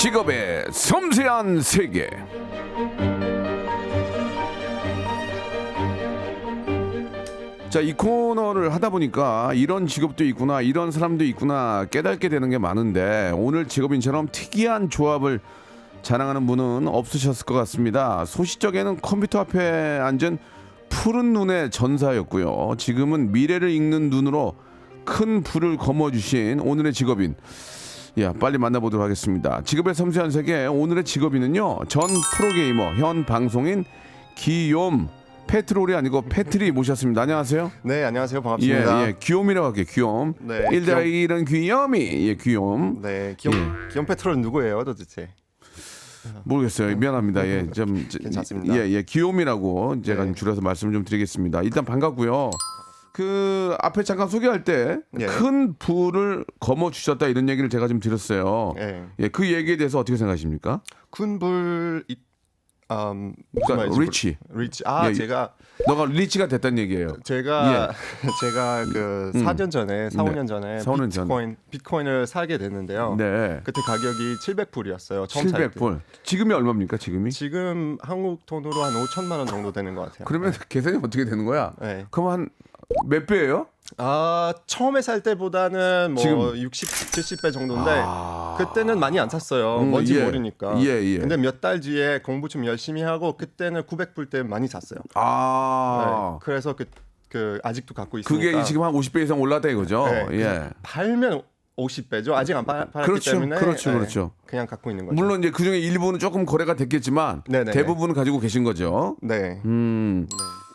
직업의 섬세한 세계. 자, 이 코너를 하다 보니까 이런 직업도 있구나, 이런 사람도 있구나 깨닫게 되는 게 많은데 오늘 직업인처럼 특이한 조합을 자랑하는 분은 없으셨을 것 같습니다. 소시적에는 컴퓨터 앞에 앉은 푸른 눈의 전사였고요. 지금은 미래를 읽는 눈으로 큰 불을 거머쥐신 오늘의 직업인. 야, 빨리 만나보도록 하겠습니다. 직업의 섬세한 세계 오늘의 직업인은요. 전 프로게이머 현 방송인 기욤 페트롤이 아니고 패트리 모셨습니다. 안녕하세요. 네, 안녕하세요. 예, 반갑습니다. 예, 귀욤이라고 할게요. 귀욤. 네, 일다 귀욤. 일은 귀염이. 예, 귀욤. 네, 기욤, 예. 기욤 페트롤은 누구예요, 도대체? 모르겠어요. 미안합니다. 예, 좀 저- 괜찮습니다. 예, 예, 귀욤이라고 제가 네. 좀 줄여서 말씀 좀 드리겠습니다. 일단 반갑고요. 그 앞에 잠깐 소개할 때 예. 큰 불을 거머 주셨다 이런 얘기를 제가 좀 드렸어요. 예. 예, 그 얘기에 대해서 어떻게 생각하십니까? 이 음, 그러니까 리치. 리치. 아, 예, 제가 너가 리치가 됐다는 얘기예요. 제가 제가 그 4년 전에, 4, 네. 5년 전에 4, 5년 전. 비트코인 비트코인을 사게 됐는데요. 네. 그때 가격이 700불이었어요. 처음 살 때. 700불. 지금이 얼마입니까? 지금이? 지금 한국 돈으로 한 5천만 원 정도 되는 것 같아요. 그러면 계산이 어떻게 되는 거야? 네. 그럼 한 몇 배예요? 아, 처음에 살 때보다는 뭐 지금- 60, 70배 정도인데 아. 그때는 많이 안 샀어요. 음, 뭔지 예. 모르니까. 예, 예. 근데 몇 달 뒤에 공부 좀 열심히 하고 그때는 900불 때 많이 샀어요. 아. 네. 그래서 그, 그 아직도 갖고 있으니까. 그게 지금 한 50배 이상 올랐다 이거죠. 네, 예. 팔면 50배죠. 아직 안 팔, 팔았기 그렇죠. 때문에 그렇죠. 네, 그렇죠. 그냥 갖고 있는 거죠. 물론 이제 그 중에 일부는 조금 거래가 됐겠지만 네네네. 대부분은 가지고 계신 거죠. 네. 음. 우-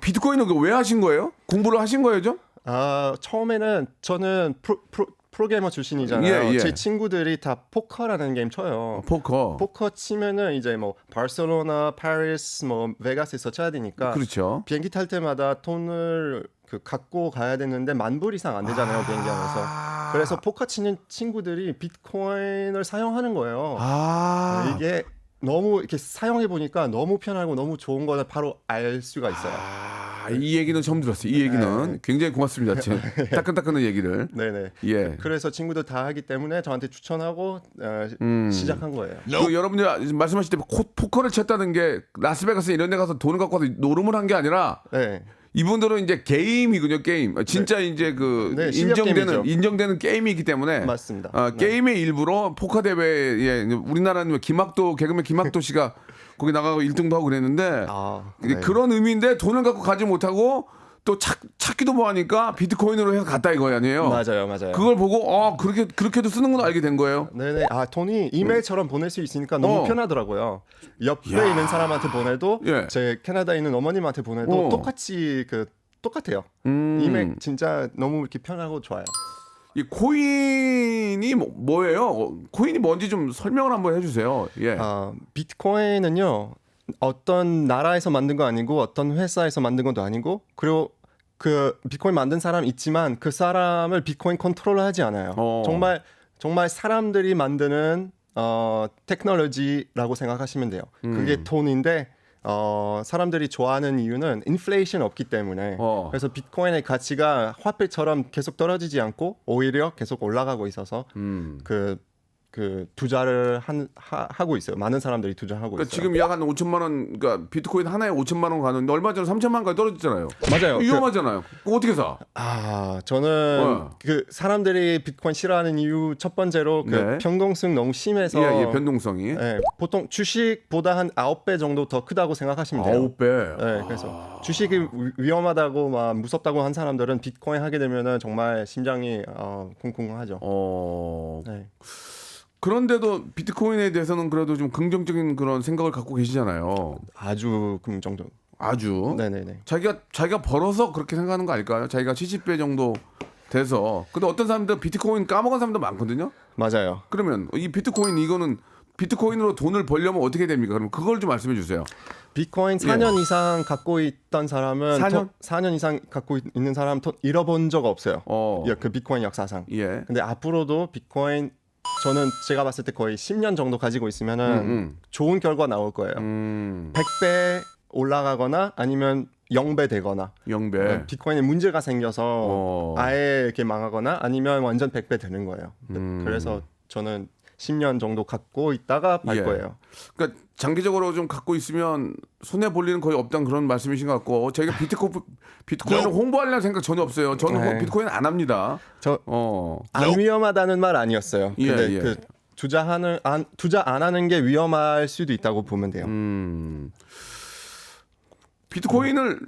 비트코인은 그왜 하신 거예요? 공부를 하신 거예요, 좀? 아 처음에는 저는 프로, 프로, 프로게이머 출신이잖아요. 예, 예. 제 친구들이 다 포커라는 게임 쳐요. 포커. 포커 치면은 이제 뭐 바르셀로나, 파리스, 뭐 베가스에서 쳐야 되니까 그렇죠. 비행기 탈 때마다 돈을 그 갖고 가야 되는데 만 불 이상 안 되잖아요 비행기 안에서. 아. 그래서 포커 치는 친구들이 비트코인을 사용하는 거예요. 아. 이게 너무 이렇게 사용해 보니까 너무 편하고 너무 좋은 거를 바로 알 수가 있어요. 아, 이 얘기는 처음 들었어요. 이 얘기는 굉장히 고맙습니다. 지금 따끈따끈한 얘기를. 네네. 예. 그래서 친구들 다 하기 때문에 저한테 추천하고 어, 음. 시작한 거예요. 그 여러분들 말씀하실 때 코- 포커를 쳤다는 게 라스베가스 이런 데 가서 돈을 갖고 와서 노름을 한 게 아니라 네. 이분들은 이제 게임이군요, 게임. 진짜 이제 그 네, 인정되는 게임이죠. 인정되는 게임이기 때문에 맞습니다. 아, 네. 게임의 일부로 포커 대회에 우리나라는 뭐 김학도 개그맨 김학도 씨가 거기 나가고 1등도 하고 그랬는데 아, 네. 그런 의미인데 돈을 갖고 가지 못하고 또 찾, 찾기도 뭐하니까 비트코인으로 해서 갔다 이거 아니에요? 맞아요, 맞아요. 그걸 보고 어 그렇게 그렇게도 쓰는구나 알게 된 거예요. 네네. 아 돈이 이메일처럼 보낼 수 있으니까 너무 어. 편하더라고요. 옆에 야. 있는 사람한테 보내도 예. 제 캐나다에 있는 어머님한테 보내도 어. 똑같이 그 똑같아요. 음. 이메일 진짜 너무 이렇게 편하고 좋아요. 이 코인이 뭐, 예요 코인이 뭔지 좀 설명을 한번 해주세요. 예. 아, 비트코인은요 어떤 나라에서 만든 거 아니고 어떤 회사에서 만든 것도 아니고 그리고 그 비트코인 만든 사람 있지만 그 사람을 비트코인 컨트롤하지 않아요. 어. 정말 정말 사람들이 만드는 어 테크놀로지라고 생각하시면 돼요. 음. 그게 돈인데 어 사람들이 좋아하는 이유는 인플레이션 없기 때문에 어. 그래서 비트코인의 가치가 화폐처럼 계속 떨어지지 않고 오히려 계속 올라가고 있어서 음. 그, 그 투자를 한, 하, 하고 있어요. 많은 사람들이 투자하고 그러니까 있어요. 지금 약 한 5천만 원, 그러니까 비트코인 하나에 5천만 원 가는데 얼마 전에 3천만 원까지 떨어졌잖아요. 맞아요. 그, 위험하잖아요. 그거 어떻게 사? 아, 저는 어. 그 사람들이 비트코인 싫어하는 이유 첫 번째로 그 네. 변동성 너무 심해서 예, 예, 변동성이 예, 보통 주식보다 한 아홉 배 정도 더 크다고 생각하시면 돼요. 아홉 배. 네, 그래서 주식이 위- 위험하다고 막 무섭다고 한 사람들은 비트코인 하게 되면은 정말 심장이 어, 쿵쿵하죠. 어. 네. 그런데도 비트코인에 대해서는 그래도 좀 긍정적인 그런 생각을 갖고 계시잖아요. 아주 긍정적. 아주. 네네네. 자기가 자기가 벌어서 그렇게 생각하는 거 아닐까요? 자기가 70배 정도 돼서. 근데 어떤 사람들 비트코인 까먹은 사람도 많거든요. 맞아요. 그러면 이 비트코인 이거는 비트코인으로 돈을 벌려면 어떻게 됩니까? 그럼 그걸 좀 말씀해 주세요. 비트코인 4년 이상 갖고 있던 사람은 예. 4년? 돈- 4년 이상 갖고 있- 있는 사람 돈 잃어본 적 없어요. 어. 야, 그 비트코인 역사상. 예. 근데 앞으로도 비트코인 저는 제가 봤을 때 거의 10년 정도 가지고 있으면은 음, 음. 좋은 결과 나올 거예요. 음. 100배 올라가거나 아니면 0배 되거나 영배. 비트코인에 문제가 생겨서 어. 아예 이렇게 망하거나 아니면 완전 100배 되는 거예요. 음. 그래서 저는 10년 정도 갖고 있다가 팔 예. 거예요. 그러니까 장기적으로 좀 갖고 있으면 손해 볼 일은 거의 없다는 그런 말씀이신 것 같고 저희가 비트코 비트코인을 홍보하려는 생각 전혀 없어요. 저는 네. 비트코인 안 합니다. 저 어. 안 위험하다는 말 아니었어요. 예, 근데 예. 그 투자하는 안 투자 안 하는 게 위험할 수도 있다고 보면 돼요. 음. 비트코인을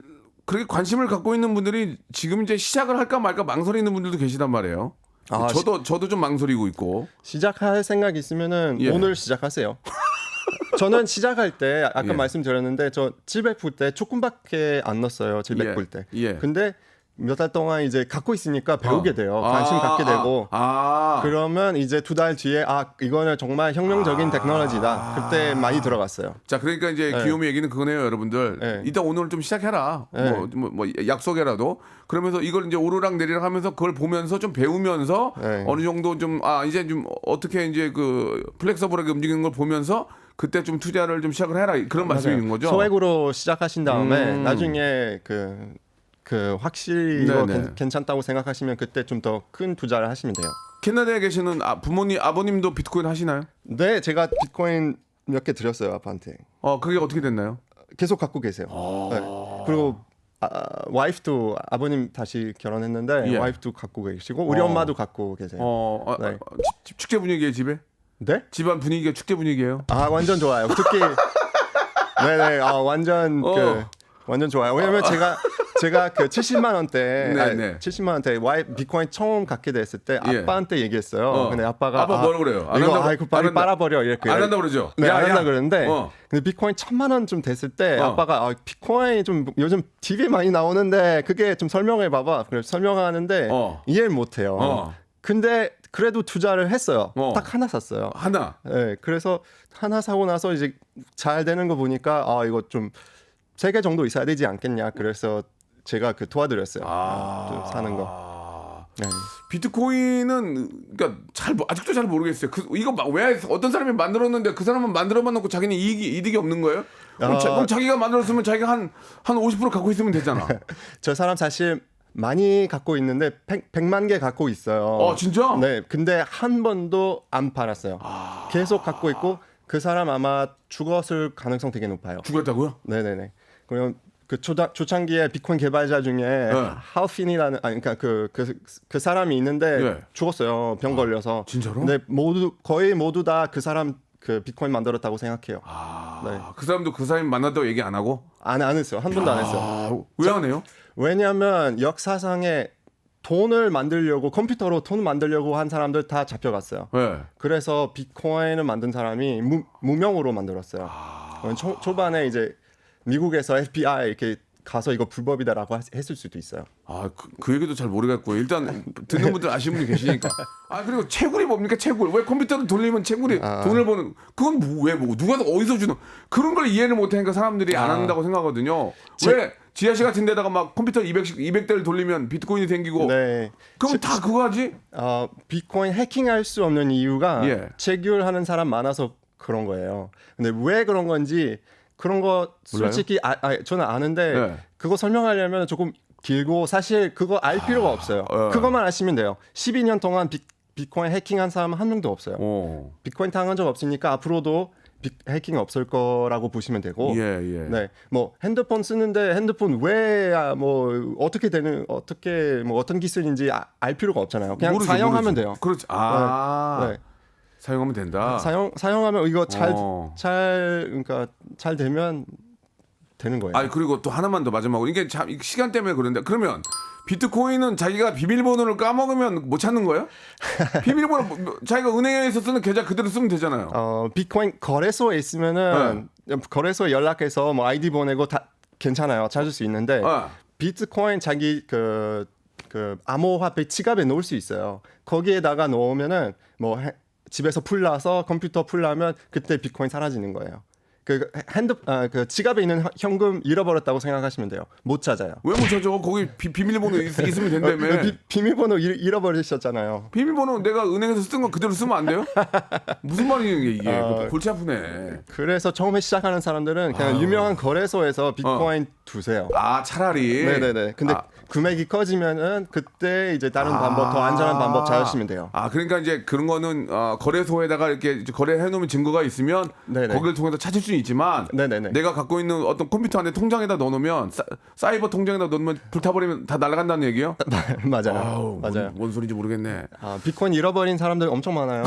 그렇게 관심을 갖고 있는 분들이 지금 이제 시작을 할까 말까 망설이는 분들도 계시단 말이에요. 아, 저도 저도 좀 망설이고 있고. 시작할 생각 있으면 예. 오늘 시작하세요. 저는 시작할 때 아까 예. 말씀드렸는데 저 700불 때 조금밖에 안 넣었어요. 700불 때. 예. 근데 몇 달 동안 이제 갖고 있으니까 배우게 어. 돼요. 아, 관심 갖게 아, 되고. 아. 그러면 이제 두 달 뒤에 아 이거는 정말 혁명적인 테크놀로지다. 그때 많이 들어갔어요. 자, 그러니까 이제 네. 귀요미 얘기는 그거네요, 여러분들. 네. 이따 오늘 좀 시작해라. 네. 뭐, 뭐, 뭐 약속해라도. 그러면서 이걸 이제 오르락 내리락 하면서 그걸 보면서 좀 배우면서 네. 어느 정도 좀, 아, 이제 좀 어떻게 이제 그 플렉서블하게 움직이는 걸 보면서 그때 좀 투자를 좀 시작을 해라. 그런 말씀인 거죠. 소액으로 시작하신 다음에 음. 나중에 그, 그 확실히 이거 네네. 괜- 괜찮다고 생각하시면 그때 좀 더 큰 투자를 하시면 돼요. 캐나다에 계시는 아, 부모님, 아버님도 비트코인 하시나요? 네, 제가 비트코인 몇 개 드렸어요 아빠한테. 어, 그게 어떻게 됐나요? 계속 갖고 계세요. 아. 네. 그리고 아, 와이프도 아버님 다시 결혼했는데 예. 와이프도 갖고 계시고 우리 어. 엄마도 갖고 계세요. 어, 어, 네. 어, 집- 축제 분위기예요, 집에? 네? 집안 분위기가 축제 분위기예요? 아 완전 좋아요. 특히 네네 아 완전 어. 그 완전 좋아요. 왜냐면 제가 제가 그 70만 원대 네, 네. 70만 원대 와이 비트코인 처음 갖게 됐을 때 예. 아빠한테 얘기했어요. 어. 근데 아빠가 아빠 아, 뭐라 그래요? 안 이거 한다고- 아이고 안 빨리 한다- 빨아버려 이렇게 안 한다 그러죠? 네, 야, 안 야. 한다 그러는데 어. 근데 비트코인 천만 원좀 됐을 때 어. 아빠가 아, 비트코인 좀 요즘 TV에 많이 나오는데 그게 좀 설명해 봐봐. 그래서 설명하는데 어. 이해를 못 해요. 어. 근데 그래도 투자를 했어요. 어. 딱 하나 샀어요. 하나. 네, 그래서 하나 사고 나서 이제 잘 되는 거 보니까 아 이거 좀 세 개 정도 있어야 되지 않겠냐. 그래서 제가 그 도와드렸어요. 또 사는 거. 아. 네. 비트코인은 그러니까 잘 모- 아직도 잘 모르겠어요. 그 이거 막왜 어떤 사람이 만들었는데 그 사람은 만들어만 놓고 자기는 이익이 이득이 없는 거예요? 그럼, 아. 자, 그럼 자기가 만들었으면 자기가 한 한 50% 갖고 있으면 되잖아. 저 사람 사실 많이 갖고 있는데 100, 100만 개 갖고 있어요. 어, 진짜? 네. 근데 한 번도 안 팔았어요. 아. 계속 갖고 있고 그 사람 아마 죽었을 가능성 되게 높아요. 죽었다고요? 네네네. 그럼 그 초다, 초창기에 비트코인 개발자 중에 네. 하우핀이라는 아니 그러니까 그, 그, 그 사람이 있는데 네. 죽었어요. 병 걸려서. 진짜로? 근데 모두 거의 모두 다 그 사람 그 비트코인 만들었다고 생각해요. 아, 네. 그 사람도 그 사람이 만났다고 얘기 안 하고? 안, 안 했어요. 한 번도 안 했어요. 아, 왜안 해요? 왜냐하면 역사상에 돈을 만들려고 컴퓨터로 돈 만들려고 한 사람들 다 잡혀갔어요. 네. 그래서 비트코인을 만든 사람이 무, 무명으로 만들었어요. 아. 초, 초반에 이제 미국에서 FBI 이렇게 가서 이거 불법이다라고 하- 했을 수도 있어요. 아, 그, 그 얘기도 잘 모르겠고요. 일단 듣는 분들 아시는 분이 계시니까. 아, 그리고 채굴이 뭡니까? 채굴. 왜 컴퓨터를 돌리면 채굴이 아. 돈을 버는 그건 뭐, 왜 뭐, 누가 어디서 주는 그런 걸 이해를 못 하니까 사람들이 안 아. 한다고 생각하거든요. 제- 왜 지하실 같은 데다가 막 컴퓨터 200씩 200대를 돌리면 비트코인이 생기고 네. 그럼 다 그거 하지? 어, 비트코인 해킹할 수 없는 이유가 예. 체결하는 사람 많아서 그런 거예요. 근데 왜 그런 건지 그런 거 솔직히 아, 아, 저는 아는데 네. 그거 설명하려면 조금 길고 사실 그거 알 필요가 없어요. 어. 그것만 아시면 돼요. 12년 동안 비, 비트코인 해킹한 사람 한 명도 없어요. 어. 비트코인 당한 적 없으니까 앞으로도 비, 해킹 없을 거라고 보시면 되고. 예, 예. 네, 뭐 핸드폰 쓰는데 핸드폰 왜뭐 어떻게 되는 어떻게 뭐 어떤 기술인지 아- 알 필요가 없잖아요. 그냥 모르지, 사용하면 모르지. 돼요. 그렇지. 아. 네. 사용하면 된다. 사용 사용하면 이거 잘잘 어. 그러니까 잘 되면 되는 거예요. 아 그리고 또 하나만 더 마지막으로 이게 참 시간 때문에 그런데 그러면 비트코인은 자기가 비밀번호를 까먹으면 못 찾는 거예요? 비밀번호 뭐, 자기가 은행에서 쓰는 계좌 그대로 쓰면 되잖아요. 어 비트코인 거래소에 있으면은 네. 거래소에 연락해서 뭐 아이디 보내고 다 괜찮아요. 찾을 수 있는데 어. 비트코인 자기 그, 그 암호화폐 지갑에 놓을 수 있어요. 거기에다가 놓으면은 뭐 해- 집에서 풀나서 컴퓨터 풀나면 그때 비트코인 사라지는 거예요. 그 핸드 아, 그 지갑에 있는 현- 현금 잃어버렸다고 생각하시면 돼요. 못 찾아요. 왜 못 찾아? 거기 비, 비밀번호 있, 있으면 된다며. 어, 비, 비밀번호 잃, 잃어버리셨잖아요. 비밀번호 내가 은행에서 쓴거 그대로 쓰면 안 돼요? 무슨 말이냐 이게 어. 골치 아프네. 그래서 처음에 시작하는 사람들은 그냥 유명한 거래소에서 비트코인 두세요. 아 차라리. 네네네. 근데 아, 금액이 커지면은 그때 이제 다른 방법 더 안전한 방법 찾으시면 돼요. 아 그러니까 이제 그런 거는 어, 거래소에다가 이렇게 거래해 놓으면 증거가 있으면 네네. 거기를 통해서 찾을 수는 있지만 네네네. 내가 갖고 있는 어떤 컴퓨터 안에 통장에다 넣어놓으면 사, 사이버 통장에다 넣으면 불타버리면 다 날아간다는 얘기요? 맞아요. 아우 맞아요. 뭔, 뭔 소리인지 모르겠네. 아, 비트코인 잃어버린 사람들 엄청 많아요.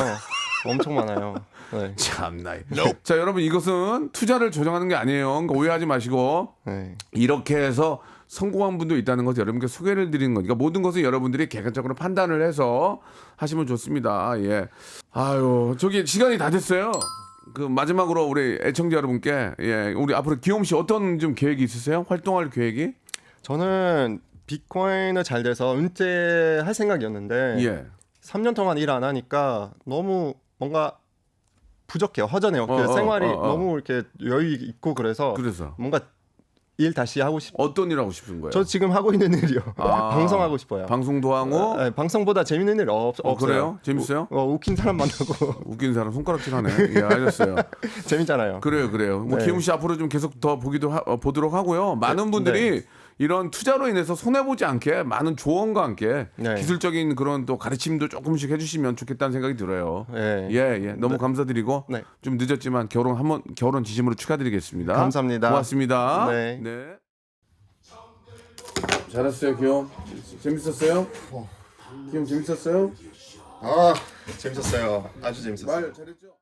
엄청 많아요. 네. 참나. 자 여러분 이것은 투자를 조정하는 게 아니에요. 그러니까 오해하지 마시고 네. 이렇게 해서 성공한 분도 있다는 것을 여러분께 소개를 드리는 거니까 모든 것은 여러분들이 객관적으로 판단을 해서 하시면 좋습니다. 예. 아유, 저기 시간이 다 됐어요. 그 마지막으로 우리 애청자 여러분께 예, 우리 앞으로 기욤 씨 어떤 좀 계획이 있으세요? 활동할 계획이? 저는 비트코인을 잘 돼서 은퇴할 생각이었는데 예. 3년 동안 일 안 하니까 너무 뭔가 부족해요. 허전해요. 그 어, 어, 생활이 어, 어. 너무 이렇게 여유 있고 그래서 그래서 뭔가 일 다시 하고 싶. 어떤 일 하고 싶은 거예요? 저 지금 하고 있는 일이요. 아, 방송하고 싶어요. 방송도 하고 네, 방송보다 재밌는 일 없, 어, 없어요. 그래요? 재밌어요? 우, 어, 웃긴 사람 만나고 웃기는 사람 손가락질 하네. 예, 알겠어요. 재밌잖아요. 그래요, 그래요. 뭐 네. 기욤 씨 앞으로 좀 계속 더 보기도 하, 어, 보도록 하고요. 많은 분들이 이런 투자로 인해서 손해 보지 않게 많은 조언과 함께 네. 기술적인 그런 또 가르침도 조금씩 해주시면 좋겠다는 생각이 들어요. 네. 예, 예. 너무 감사드리고 네. 좀 늦었지만 결혼 한번 결혼 지심으로 축하드리겠습니다. 감사합니다. 고맙습니다. 네. 잘했어요, 기욤. 재밌었어요? 기욤 재밌었어요? 아 재밌었어요. 아주 재밌었어요. 말 잘했죠?